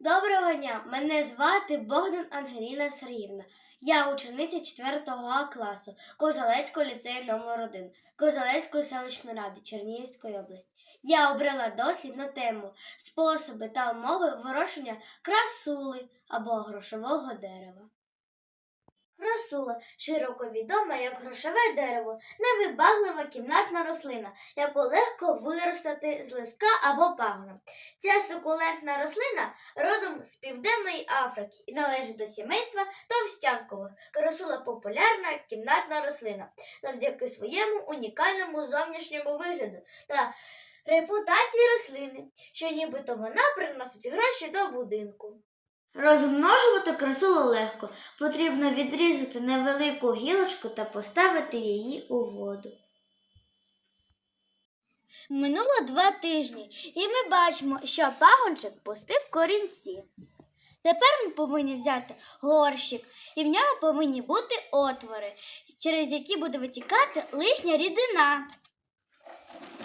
Доброго дня! Мене звати Богдан Ангеліна Сергіївна. Я учениця 4 А класу Козалецького ліцею номер 1 Козалецької селищної ради Чернігівської області. Я обрала дослід на тему способи та умови вирощення красули або грошового дерева. Красула широко відома як грошове дерево, невибаглива кімнатна рослина, яку легко виростати з листка або пагона. Ця сукулентна рослина родом з Південної Африки і належить до сімейства товстянкових. Красула популярна кімнатна рослина завдяки своєму унікальному зовнішньому вигляду та репутації рослини, що нібито вона приносить гроші до будинку. Розмножувати красулу легко. Потрібно відрізати невелику гілочку та поставити її у воду. Минуло два тижні, і ми бачимо, що пагончик пустив корінці. Тепер ми повинні взяти горщик, і в ньому повинні бути отвори, через які буде витікати лишня рідина.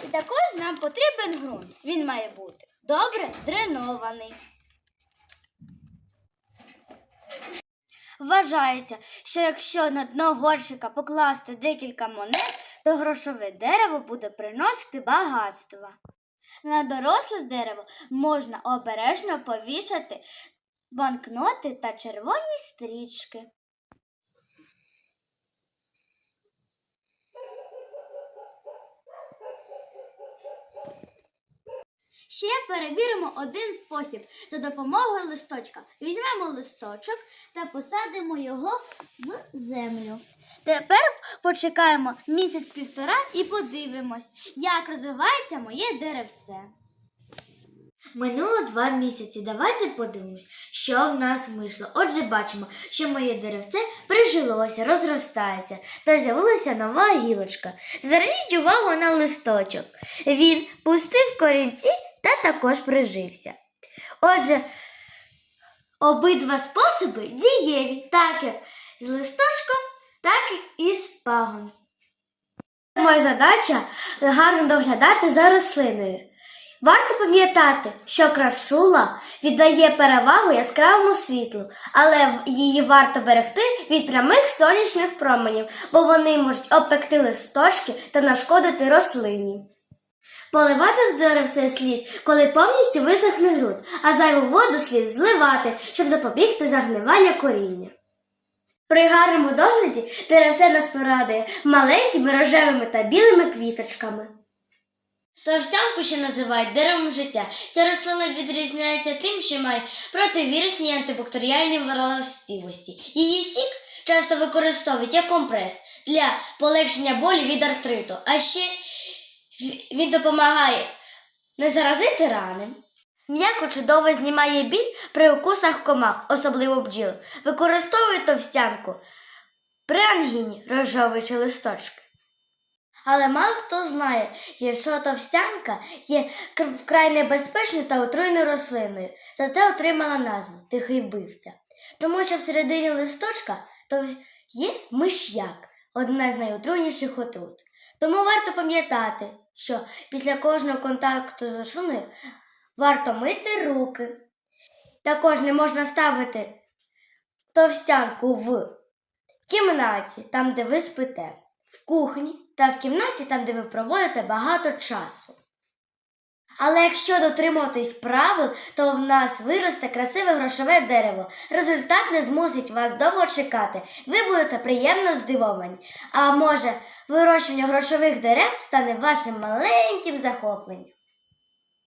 І також нам потрібен ґрунт. Він має бути добре дренований. Вважається, що якщо на дно горщика покласти декілька монет, то грошове дерево буде приносити багатство. На доросле дерево можна обережно повішати банкноти та червоні стрічки. Ще перевіримо один спосіб за допомогою листочка. Візьмемо листочок та посадимо його в землю. Тепер почекаємо місяць-півтора і подивимось, як розвивається моє деревце. Минуло два місяці. Давайте подивимось, що в нас вийшло. Отже, бачимо, що моє деревце прижилося, розростається та з'явилася нова гілочка. Зверніть увагу на листочок. Він пустив корінці та також прижився. Отже, обидва способи дієві, так як з листочком, так і з пагонцем. Моя задача гарно доглядати за рослиною. Варто пам'ятати, що красула віддає перевагу яскравому світлу, але її варто берегти від прямих сонячних променів, бо вони можуть обпекти листочки та нашкодити рослині. Поливати деревце слід, коли повністю висохне ґрунт, а зайву воду слід зливати, щоб запобігти загнивання коріння. При гарному догляді деревце нас порадує маленькими рожевими та білими квіточками. Товстянку ще називають деревом життя. Ця рослина відрізняється тим, що має противірусні і антибактеріальні властивості. Її сік часто використовують як компрес для полегшення болі від артриту, а ще він допомагає не заразити рани. М'яко чудово знімає біль при укусах комах, особливо бджіл. Використовують товстянку при ангіні, розжовуючи листочки. Але мало хто знає, що товстянка є вкрай небезпечною та отруйною рослиною, зате отримала назву тихий вбивця. Тому що всередині листочка то є миш'як, одна з найотруйніших отрут. Тому варто пам'ятати, що після кожного контакту з рослиною варто мити руки. Також не можна ставити товстянку в кімнаті, там, де ви спите, в кухні та в кімнаті, там, де ви проводите багато часу. Але якщо дотримуватись правил, то в нас виросте красиве грошове дерево. Результат не змусить вас довго чекати. Ви будете приємно здивовані. А може, вирощення грошових дерев стане вашим маленьким захопленням.